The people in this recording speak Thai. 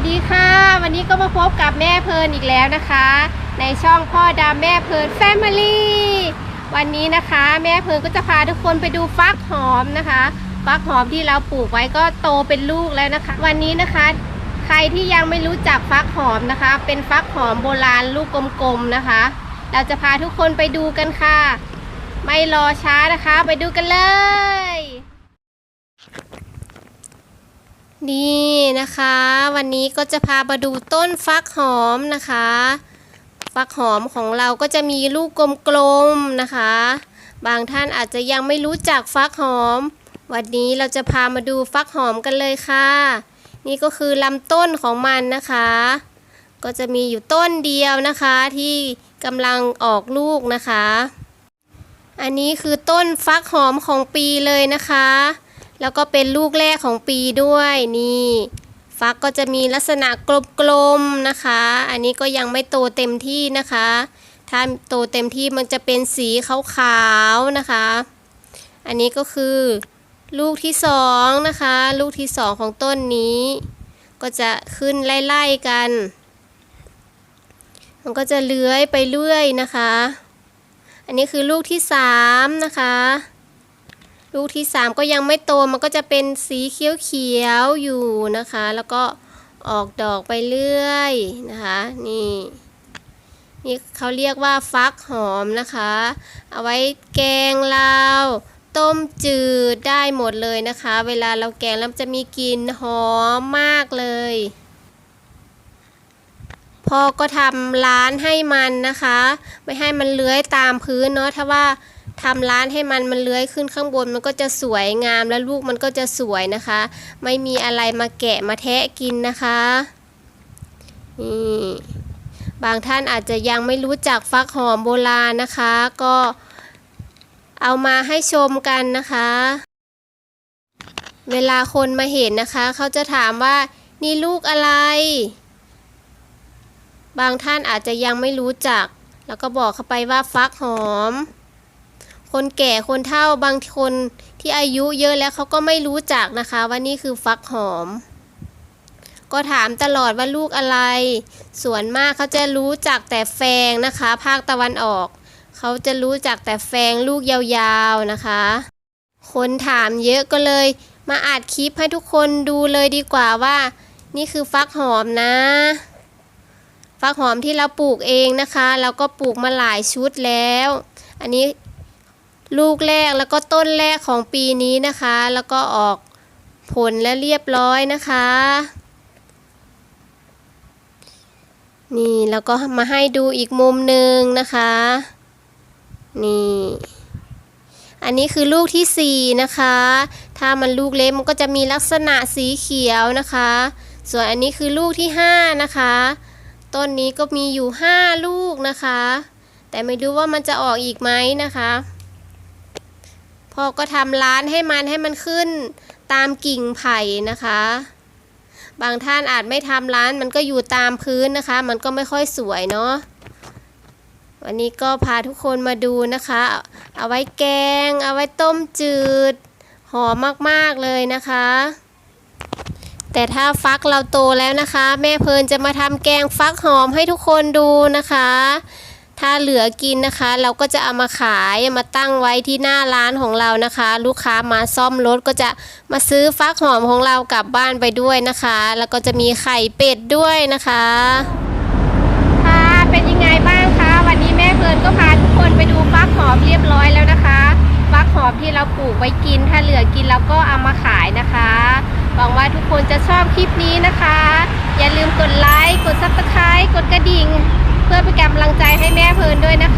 วัสดีค่ะ วันนี้ก็มาพบกับแม่เพลินอีกแล้วนะคะ ในช่องพ่อดำแม่เพลินแฟมิลี่วันนี้นะคะ แม่เพลินก็จะพาทุกคนไปดูฟักหอมนะคะฟักหอมที่เราปลูกไว้ก็โตเป็นลูกแล้วนะคะ วันนี้นะคะ ใครที่ยังไม่รู้จักฟักหอมนะคะ เป็นฟักหอมโบราณลูกกลมๆนะคะ เราจะพาทุกคนไปดูกันค่ะ ไม่รอช้านะคะ ไปดูกันเลย นี่นะคะ วันนี้ก็จะพามาดูต้นฟักหอมนะคะ ฟักหอมของเราก็จะมีลูกกลมๆนะคะ บางท่านอาจจะยังไม่รู้จักฟักหอม วันนี้เราจะพามาดูฟักหอมกันเลยค่ะ นี่ก็คือลำต้นของมันนะคะ ก็จะมีอยู่ต้นเดียวนะคะที่กำลังออกลูกนะคะ อันนี้คือต้นฟักหอมของปีเลยนะคะ แล้วก็เป็นลูกแรกของปีด้วยนี่ฟักก็จะมีลักษณะกลมๆนะคะ อันนี้ก็ยังไม่โตเต็มที่นะคะ ถ้าโตเต็มที่มันจะเป็นสีขาวๆนะคะ อันนี้ก็คือลูกที่สองนะคะ ลูกที่สองของต้นนี้ ก็จะขึ้นไล่ๆกัน มันก็จะเลื้อยไปเรื่อยนะคะ อันนี้คือลูกที่สามนะคะ ลูกที่สามก็ยังไม่โตมันก็จะเป็นสีเขียวๆอยู่นะคะ แล้วก็ออกดอกไปเรื่อยนะคะนี่นี่เขาเรียกว่าฟักหอมนะคะ เอาไว้แกงลาวต้มจืดได้หมดเลยนะคะ เวลาเราแกงแล้วมันจะมีกลิ่นหอมมากเลยพ่อก็ทำร้านให้มันนะคะ ไม่ให้มันเลื้อยตามพื้นเนาะถ้าว่า ทำร้านให้มันมันเลื้อยขึ้นข้างบนมันก็จะสวยงามแล้วลูกมันก็จะสวยนะคะ ไม่มีอะไรมาแกะมาแทะกินนะคะนี่บางท่านอาจจะยังไม่รู้จักฟักหอมโบราณนะคะ ก็เอามาให้ชมกันนะคะ เวลาคนมาเห็นนะคะ เขาจะถามว่านี่ลูกอะไร บางท่านอาจจะยังไม่รู้จัก แล้วก็บอกเข้าไปว่าฟักหอม คนแก่คนเฒ่าบางคนที่อายุเยอะแล้วเขาก็ไม่รู้จักนะคะว่านี่คือฟักหอม ก็ถามตลอดว่าลูกอะไร ส่วนมากเขาจะรู้จักแต่แฟงนะคะ ภาคตะวันออก เขาจะรู้จักแต่แฟงลูกยาวๆนะคะ คนถามเยอะก็เลย มาอัดคลิปให้ทุกคนดูเลยดีกว่าว่า นี่คือฟักหอมนะฟักหอมที่เราปลูกเองนะคะ เราก็ปลูกมาหลายชุดแล้ว อันนี้ ลูกแรกแล้วก็ต้นแรกของปีนี้นะคะ แล้วก็ออกผลแล้วเรียบร้อยนะคะ นี่แล้วก็มาให้ดูอีกมุมหนึ่งนะคะ นี่ อันนี้คือลูกที่สี่นะคะ ถ้ามันลูกเล็กมันก็จะมีลักษณะสีเขียวนะคะ ส่วนอันนี้คือลูกที่ห้านะคะ ต้นนี้ก็มีอยู่ 5 ลูกนะคะ แต่ไม่รู้ว่ามันจะออกอีกไหมนะคะ พ่อก็ทำร้านให้มันให้มันขึ้นตามกิ่งไผ่นะคะ บางท่านอาจไม่ทำร้านมันก็อยู่ตามพื้นนะคะ มันก็ไม่ค่อยสวยเนาะวันนี้ก็พาทุกคนมาดูนะคะ เอาไว้แกง เอาไว้ต้มจืด หอมมากๆเลยนะคะ แต่ถ้าฟักเราโตแล้วนะคะ แม่เพลินจะมาทำแกงฟักหอมให้ทุกคนดูนะคะ ถ้าเหลือกินนะคะ เราก็จะเอามาขายมาตั้งไว้ที่หน้าร้านของเรานะคะ ลูกค้ามาซ่อมรถก็จะมาซื้อฟักหอมของเรากลับบ้านไปด้วยนะคะ แล้วก็จะมีไข่เป็ดด้วยนะคะค่ะเป็นยังไงบ้างคะวันนี้แม่เพลินก็พาทุกคนไปดูฟักหอมเรียบร้อยแล้วนะคะฟักหอมที่เราปลูกไว้กิน ถ้าเหลือกินเราก็เอามาขายนะคะหวังว่าทุกคนจะชอบคลิปนี้นะคะ อย่าลืมกดไลค์กดซับสไครต์กดกระดิ่ง เพื่อเป็นกำลังใจให้แม่เพลินด้วยนะคะ